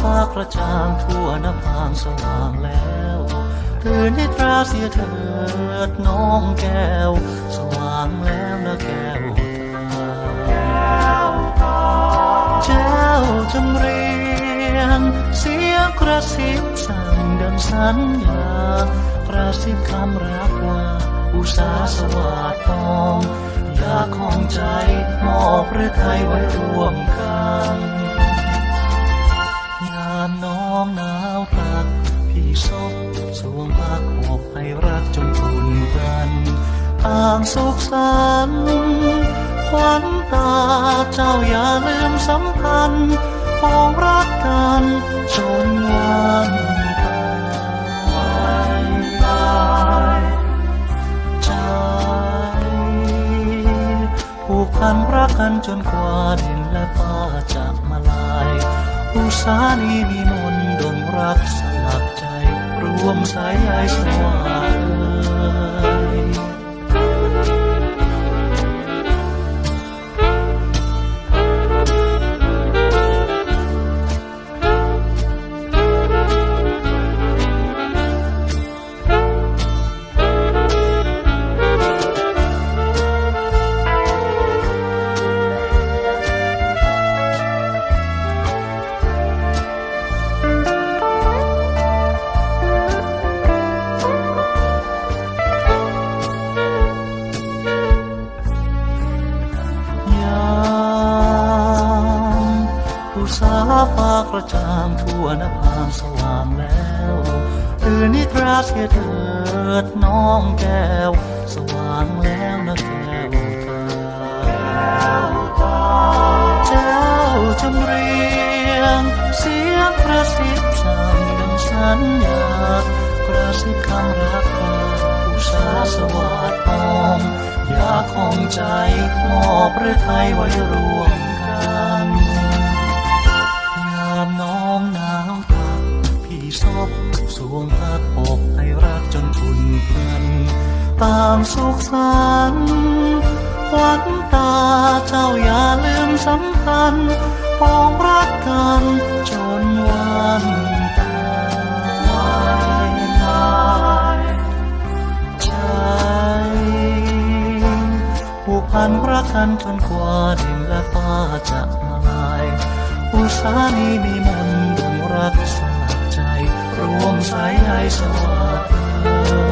ฟ้ากระจ่างทั่วนภางสว่างแล้วตื่นในิทราเสียเถิดน้องแก้ว สว่างแล้วนะแก้วตาเจ้าจำเรียง เสียงกระซิบสั่งดังสัญญากระซิบคำรักว่าอุตสาสวัสดปองอยากของใจมอบหรือไทยไว้ร่วมกัน ซบสวงพักอบให้รักจนทุนกัน ต่างสุขสันต์ขวัญตาเจ้าอย่าลืมสำคัญปองรักกันจนวันตายใจผูกพันรักกันจนกว่าดินและฟ้าจะมาลายอุสานีมีมนดนรักสล วมสายใยสว่าง ฟ้ากระจ่างทั่วนภาสว่างแล้วตื่นนิทราเสียเถิดน้องแก้ว สว่างแล้วนะแก้วตาเจ้าจำเรียง เสียงกระซิบสั่งดังสัญญากระซิบคำรักว่าผู้สาสวัสดปองอยาของใจมอบหรือไทยไว้รวมกัน กันตามสุขสันต์ขวัญตาเจ้าอย่าลืมสำคัญปองรักกันจนวันตายตายใจผูกพันรักกันจนกว่าดินและฟ้าจะมาลายอุสานีมีมนต์ดวงรักสลักใจ รวมสายใยสวัสดิ์